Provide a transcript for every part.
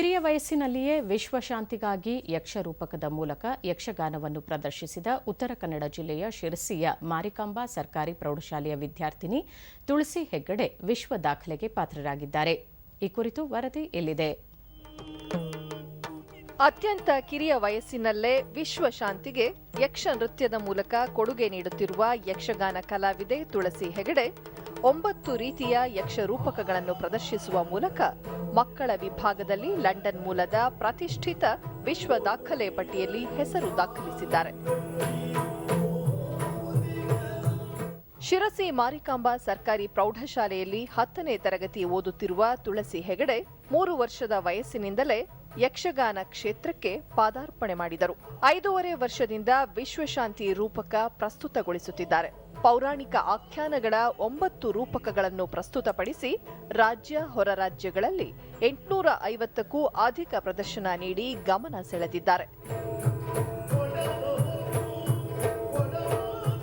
ಕಿರಿಯ ವಯಸ್ಸಿನಲ್ಲಿಯೇ ವಿಶ್ವಶಾಂತಿಗಾಗಿ ಯಕ್ಷರೂಪಕದ ಮೂಲಕ ಯಕ್ಷಗಾನವನ್ನು ಪ್ರದರ್ಶಿಸಿದ ಉತ್ತರ ಕನ್ನಡ ಜಿಲ್ಲೆಯ ಶಿರಸಿಯ ಮಾರಿಕಾಂಬಾ ಸರ್ಕಾರಿ ಪ್ರೌಢಶಾಲೆಯ ವಿದ್ಯಾರ್ಥಿನಿ ತುಳಸಿ ಹೆಗ್ಗಡೆ ವಿಶ್ವ ದಾಖಲೆಗೆ ಪಾತ್ರರಾಗಿದ್ದಾರೆ. ಈ ಕುರಿತು ವರದಿ ಇಲ್ಲಿದೆ ಅತ್ಯಂತ ಕಿರಿಯ ವಯಸ್ಸಿನಲ್ಲೇ ವಿಶ್ವ ಶಾಂತಿಗೆ ಯಕ್ಷ ನೃತ್ಯದ ಮೂಲಕ ಕೊಡುಗೆ ನೀಡುತ್ತಿರುವ ಯಕ್ಷಗಾನ ಕಲಾವಿದೆ ತುಳಸಿ ಹೆಗಡೆ, ಒಂಬತ್ತು ರೀತಿಯ ಯಕ್ಷ ರೂಪಕಗಳನ್ನು ಪ್ರದರ್ಶಿಸುವ ಮೂಲಕ ಮಕ್ಕಳ ವಿಭಾಗದಲ್ಲಿ ಲಂಡನ್ ಮೂಲದ ಪ್ರತಿಷ್ಠಿತ ವಿಶ್ವ ದಾಖಲೆ ಪಟ್ಟಿಯಲ್ಲಿ ಹೆಸರು ದಾಖಲಿಸಿದ್ದಾರೆ. ಶಿರಸಿ ಮಾರಿಕಾಂಬಾ ಸರ್ಕಾರಿ ಪ್ರೌಢಶಾಲೆಯಲ್ಲಿ ಹತ್ತನೇ ತರಗತಿ ಓದುತ್ತಿರುವ ತುಳಸಿ ಹೆಗಡೆ, ಮೂರು ವರ್ಷದ ವಯಸ್ಸಿನಿಂದಲೇ ಯಕ್ಷಗಾನ ಕ್ಷೇತ್ರಕ್ಕೆ ಪಾದಾರ್ಪಣೆ ಮಾಡಿದರು. ಐದೂವರೆ ವರ್ಷದಿಂದ ವಿಶ್ವಶಾಂತಿ ರೂಪಕ ಪ್ರಸ್ತುತಗೊಳಿಸುತ್ತಿದ್ದಾರೆ. ಪೌರಾಣಿಕ ಆಖ್ಯಾನಗಳ ಒಂಬತ್ತು ರೂಪಕಗಳನ್ನು ಪ್ರಸ್ತುತಪಡಿಸಿ ರಾಜ್ಯ ಹೊರ ರಾಜ್ಯಗಳಲ್ಲಿ ಎಂಟುನೂರ ಐವತ್ತಕ್ಕೂ ಅಧಿಕ ಪ್ರದರ್ಶನ ನೀಡಿ ಗಮನ ಸೆಳೆದಿದ್ದಾರೆ.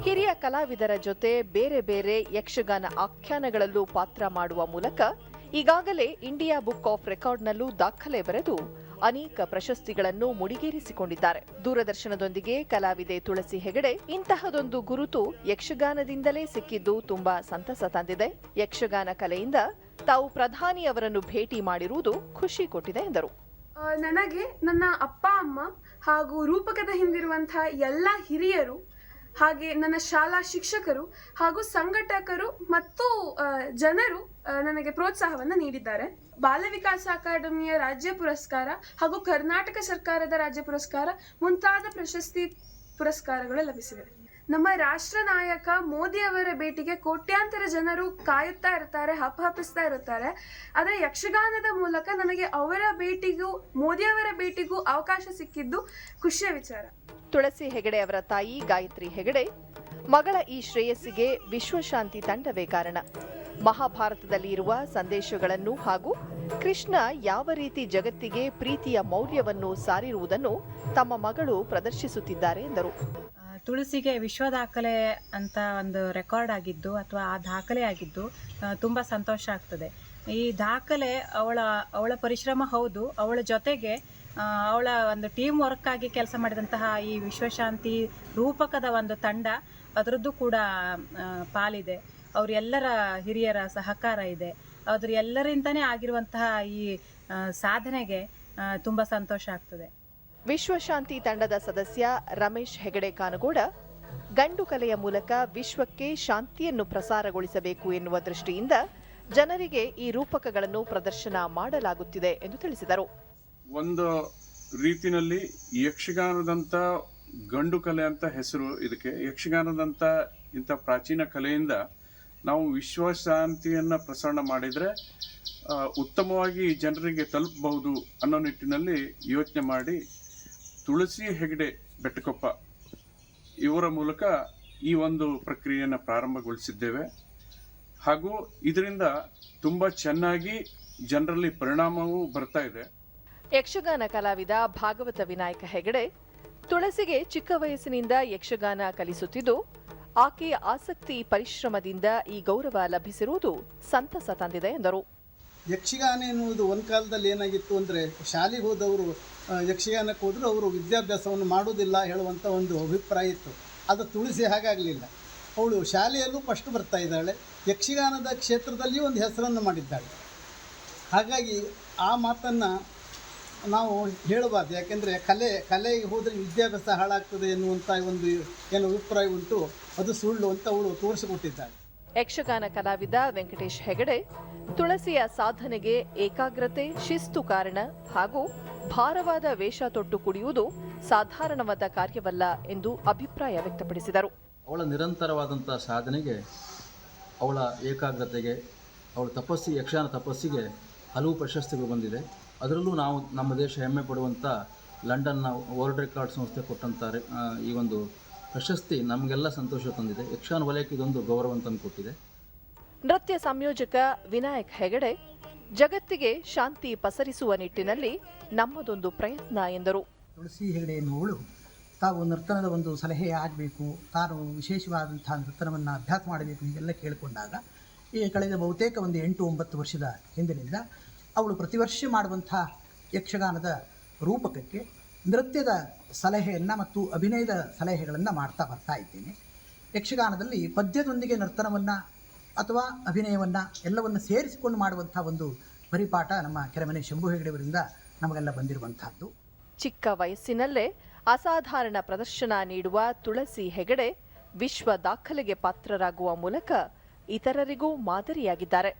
ಹಿರಿಯ ಕಲಾವಿದರ ಜೊತೆ ಬೇರೆ ಬೇರೆ ಯಕ್ಷಗಾನ ಆಖ್ಯಾನಗಳಲ್ಲೂ ಪಾತ್ರ ಮಾಡುವ ಮೂಲಕ ಈಗಾಗಲೇ ಇಂಡಿಯಾ ಬುಕ್ ಆಫ್ ರೆಕಾರ್ಡ್ನಲ್ಲೂ ದಾಖಲೆ ಬರೆದು ಅನೇಕ ಪ್ರಶಸ್ತಿಗಳನ್ನು ಮುಡಿಗೇರಿಸಿಕೊಂಡಿದ್ದಾರೆ. ದೂರದರ್ಶನದೊಂದಿಗೆ ಕಲಾವಿದೆ ತುಳಸಿ ಹೆಗಡೆ ಇಂತಹದೊಂದು ಗುರುತು ಯಕ್ಷಗಾನದಿಂದಲೇ ಸಿಕ್ಕಿದ್ದು ತುಂಬಾ ಸಂತಸ ತಂದಿದೆ. ಯಕ್ಷಗಾನ ಕಲೆಯಿಂದ ತಾವು ಪ್ರಧಾನಿ ಅವರನ್ನು ಭೇಟಿ ಮಾಡಿರುವುದು ಖುಷಿ ಕೊಟ್ಟಿದೆ ಎಂದರು. ನನಗೆ ನನ್ನ ಅಪ್ಪ, ಅಮ್ಮ ಹಾಗೂ ರೂಪಕದ ಹಿಂದಿರುವಂತಹ ಎಲ್ಲ ಹಿರಿಯರು ಹಾಗೆ ನನ್ನ ಶಾಲಾ ಶಿಕ್ಷಕರು ಹಾಗೂ ಸಂಘಟಕರು ಮತ್ತು ಜನರು ನನಗೆ ಪ್ರೋತ್ಸಾಹವನ್ನು ನೀಡಿದ್ದಾರೆ. ಬಾಲ ವಿಕಾಸ ಅಕಾಡೆಮಿಯ ರಾಜ್ಯ ಪುರಸ್ಕಾರ ಹಾಗೂ ಕರ್ನಾಟಕ ಸರ್ಕಾರದ ರಾಜ್ಯ ಪುರಸ್ಕಾರ ಮುಂತಾದ ಪ್ರಶಸ್ತಿ ಪುರಸ್ಕಾರಗಳು ಲಭಿಸಿವೆ. ನಮ್ಮ ರಾಷ್ಟ್ರ ನಾಯಕ ಮೋದಿ ಅವರ ಭೇಟಿಗೆ ಕೋಟ್ಯಾಂತರ ಜನರು ಕಾಯುತ್ತಾ ಇರ್ತಾರೆ ಹಪ್ಪಹಪ್ಪಿಸ್ತಾ ಇರುತ್ತಾರೆ. ಆದರೆ ಯಕ್ಷಗಾನದ ಮೂಲಕ ನನಗೆ ಅವರ ಭೇಟಿಗೂ, ಮೋದಿ ಅವರ ಭೇಟಿಗೂ ಅವಕಾಶ ಸಿಕ್ಕಿದ್ದು ಖುಷಿಯ ವಿಚಾರ. ತುಳಸಿ ಹೆಗಡೆ ಅವರ ತಾಯಿ ಗಾಯತ್ರಿ ಹೆಗಡೆ, ಮಗಳ ಈ ಶ್ರೇಯಸ್ಸಿಗೆ ವಿಶ್ವಶಾಂತಿ ತಂಡವೇ ಕಾರಣ. ಮಹಾಭಾರತದಲ್ಲಿ ಇರುವ ಸಂದೇಶಗಳನ್ನು ಹಾಗೂ ಕೃಷ್ಣ ಯಾವ ರೀತಿ ಜಗತ್ತಿಗೆ ಪ್ರೀತಿಯ ಮೌಲ್ಯವನ್ನು ಸಾರಿರುವುದನ್ನು ತಮ್ಮ ಮಗಳು ಪ್ರದರ್ಶಿಸುತ್ತಿದ್ದಾರೆ ಎಂದರು. ತುಳಸಿಗೆ ವಿಶ್ವ ದಾಖಲೆ ಅಂತ ಒಂದು ರೆಕಾರ್ಡ್ ಆಗಿದ್ದು ಅಥವಾ ಆ ದಾಖಲೆ ಆಗಿದ್ದು ತುಂಬ ಸಂತೋಷ ಆಗ್ತದೆ. ಈ ದಾಖಲೆ ಅವಳ ಅವಳ ಪರಿಶ್ರಮ ಹೌದು. ಅವಳ ಜೊತೆಗೆ ಅವಳ ಒಂದು ಟೀಮ್ ವರ್ಕ್ ಆಗಿ ಕೆಲಸ ಮಾಡಿದಂತಹ ಈ ವಿಶ್ವಶಾಂತಿ ರೂಪಕದ ಒಂದು ತಂಡ ಅದರದ್ದು ಕೂಡ ಪಾಲಿದೆ. ಅವರೆಲ್ಲರ ಹಿರಿಯರ ಸಹಕಾರ ಇದೆ. ಅದ್ರ ಎಲ್ಲರಿಂದನೇ ಆಗಿರುವಂತಹ ಈ ಸಾಧನೆಗೆ ತುಂಬ ಸಂತೋಷ ಆಗ್ತದೆ. ವಿಶ್ವಶಾಂತಿ ತಂಡದ ಸದಸ್ಯ ರಮೇಶ್ ಹೆಗಡೆ ಕಾನಗೌಡ ಗಂಡು ಕಲೆಯ ಮೂಲಕ ವಿಶ್ವಕ್ಕೆ ಶಾಂತಿಯನ್ನು ಪ್ರಸಾರಗೊಳಿಸಬೇಕು ಎನ್ನುವ ದೃಷ್ಟಿಯಿಂದ ಜನರಿಗೆ ಈ ರೂಪಕಗಳನ್ನು ಪ್ರದರ್ಶನ ಮಾಡಲಾಗುತ್ತಿದೆ ಎಂದು ತಿಳಿಸಿದರು. ಒಂದು ರೀತಿನಲ್ಲಿ ಯಕ್ಷಗಾನದಂತ ಗಂಡು ಕಲೆ ಅಂತ ಹೆಸರು ಇದಕ್ಕೆ. ಯಕ್ಷಗಾನದಂತ ಇಂಥ ಪ್ರಾಚೀನ ಕಲೆಯಿಂದ ನಾವು ವಿಶ್ವಶಾಂತಿಯನ್ನು ಪ್ರಸರಣ ಮಾಡಿದರೆ ಉತ್ತಮವಾಗಿ ಜನರಿಗೆ ತಲುಪಬಹುದು ಅನ್ನೋ ನಿಟ್ಟಿನಲ್ಲಿ ಯೋಚನೆ ಮಾಡಿ ತುಳಸಿ ಹೆಗಡೆ ಬೆಟ್ಟಕೊಪ್ಪ ಇವರ ಮೂಲಕ ಈ ಒಂದು ಪ್ರಕ್ರಿಯೆಯನ್ನು ಪ್ರಾರಂಭಗೊಳಿಸಿದ್ದೇವೆ. ಹಾಗೂ ಇದರಿಂದ ತುಂಬ ಚೆನ್ನಾಗಿ ಜನರಲ್ಲಿ ಪರಿಣಾಮವೂ ಬರ್ತಾ ಇದೆ. ಯಕ್ಷಗಾನ ಕಲಾವಿದ ಭಾಗವತ ವಿನಾಯಕ ಹೆಗಡೆ ತುಳಸಿಗೆ ಚಿಕ್ಕ ವಯಸ್ಸಿನಿಂದ ಯಕ್ಷಗಾನ ಕಲಿಸುತ್ತಿದ್ದು ಆಕೆಯ ಆಸಕ್ತಿ ಪರಿಶ್ರಮದಿಂದ ಈ ಗೌರವ ಲಭಿಸಿರುವುದು ಸಂತಸ ತಂದಿದೆ ಎಂದರು. ಯಕ್ಷಗಾನ ಎನ್ನುವುದು ಒಂದು ಕಾಲದಲ್ಲಿ ಏನಾಗಿತ್ತು ಅಂದರೆ ಶಾಲೆಗೆ ಹೋದವರು ಯಕ್ಷಗಾನಕ್ಕೆ ಹೋದರೂ ಅವರು ವಿದ್ಯಾಭ್ಯಾಸವನ್ನು ಮಾಡುವುದಿಲ್ಲ ಹೇಳುವಂಥ ಒಂದು ಅಭಿಪ್ರಾಯ ಇತ್ತು. ಅದು ತುಳಸಿ ಹಾಗಾಗಲಿಲ್ಲ. ಅವಳು ಶಾಲೆಯಲ್ಲೂ ಫಸ್ಟ್ ಬರ್ತಾ ಇದ್ದಾಳೆ. ಯಕ್ಷಗಾನದ ಕ್ಷೇತ್ರದಲ್ಲಿ ಒಂದು ಹೆಸರನ್ನು ಮಾಡಿದ್ದಾಳೆ. ಹಾಗಾಗಿ ಆ ಮಾತನ್ನು ನಾವು ಹೇಳಬಾರ್ದು. ಯಾಕೆಂದರೆ ಕಲೆ ಕಲೆಗೆ ಹೋದರೆ ವಿದ್ಯಾಭ್ಯಾಸ ಹಾಳಾಗ್ತದೆ ಎನ್ನುವಂಥ ಒಂದು ಏನು ಅಭಿಪ್ರಾಯ ಉಂಟು. ಅದು ಸುಳ್ಳು ಅಂತ ಅವಳು ತೋರಿಸಿಕೊಟ್ಟಿದ್ದಾಳೆ. ಯಕ್ಷಗಾನ ಕಲಾವಿದ ವೆಂಕಟೇಶ್ ಹೆಗಡೆ, ತುಳಸಿಯ ಸಾಧನೆಗೆ ಏಕಾಗ್ರತೆ, ಶಿಸ್ತು ಕಾರಣ ಹಾಗೂ ಭಾರವಾದ ವೇಷ ತೊಟ್ಟು ಕುಡಿಯುವುದು ಸಾಧಾರಣವಾದ ಕಾರ್ಯವಲ್ಲ ಎಂದು ಅಭಿಪ್ರಾಯ ವ್ಯಕ್ತಪಡಿಸಿದರು. ಅವಳ ನಿರಂತರವಾದಂಥ ಸಾಧನೆಗೆ ಅವಳ ಏಕಾಗ್ರತೆಗೆ ಅವಳ ತಪಸ್ಸಿ ಯಕ್ಷಗಾನ ತಪಸ್ಸಿಗೆ ಹಲವು ಪ್ರಶಸ್ತಿಗಳು ಬಂದಿದೆ. ಅದರಲ್ಲೂ ನಾವು ನಮ್ಮ ದೇಶ ಹೆಮ್ಮೆ ಪಡುವಂಥ ಲಂಡನ್ನ ವರ್ಲ್ಡ್ ರೆಕಾರ್ಡ್ ಸಂಸ್ಥೆ ಕೊಟ್ಟಂಥ ರೆ- ಈ ಒಂದು ಪ್ರಶಸ್ತಿ ನಮಗೆಲ್ಲ ಸಂತೋಷ ತಂದಿದೆ. ಯಕ್ಷಗಾನ ವಲಯಕ್ಕೆ ಇದೊಂದು ಗೌರವ ತಂದು ಕೊಟ್ಟಿದೆ. ನೃತ್ಯ ಸಂಯೋಜಕ ವಿನಾಯಕ್ ಹೆಗಡೆ ಜಗತ್ತಿಗೆ ಶಾಂತಿ ಪಸರಿಸುವ ನಿಟ್ಟಿನಲ್ಲಿ ನಮ್ಮದೊಂದು ಪ್ರಯತ್ನ ಎಂದರು. ತುಳಸಿ ಹೆಗಡೆ ಎನ್ನುವಳು ತಾವು ನರ್ತನದ ಒಂದು ಸಲಹೆ ಆಗಬೇಕು, ತಾನು ವಿಶೇಷವಾದಂಥ ನರ್ತನವನ್ನು ಅಭ್ಯಾಸ ಮಾಡಬೇಕು ಹೀಗೆಲ್ಲ ಕೇಳಿಕೊಂಡಾಗ, ಈ ಕಳೆದ ಬಹುತೇಕ ಒಂದು ಎಂಟು ಒಂಬತ್ತು ವರ್ಷದ ಹಿಂದಿನಿಂದ ಅವಳು ಪ್ರತಿ ವರ್ಷ ಮಾಡುವಂಥ ಯಕ್ಷಗಾನದ ರೂಪಕಕ್ಕೆ ನೃತ್ಯದ ಸಲಹೆಯನ್ನು ಮತ್ತು ಅಭಿನಯದ ಸಲಹೆಗಳನ್ನು ಮಾಡ್ತಾ ಬರ್ತಾ ಇದ್ದೇನೆ. ಯಕ್ಷಗಾನದಲ್ಲಿ ಪದ್ಯದೊಂದಿಗೆ ನರ್ತನವನ್ನು ಅಥವಾ ಅಭಿನಯವನ್ನು ಎಲ್ಲವನ್ನು ಸೇರಿಸಿಕೊಂಡು ಮಾಡುವಂಥ ಒಂದು ಪರಿಪಾಠ ನಮ್ಮ ಕೆರೆಮನೆ ಶಂಭು ಹೆಗಡೆಯವರಿಂದ ನಮಗೆಲ್ಲ ಬಂದಿರುವಂಥದ್ದು ಚಿಕ್ಕ ವಯಸ್ಸಿನಲ್ಲೇ ಅಸಾಧಾರಣ ಪ್ರದರ್ಶನ ನೀಡುವ ತುಳಸಿ ಹೆಗಡೆ ವಿಶ್ವ ದಾಖಲೆಗೆ ಪಾತ್ರರಾಗುವ ಮೂಲಕ ಇತರರಿಗೂ ಮಾದರಿಯಾಗಿದ್ದಾರೆ.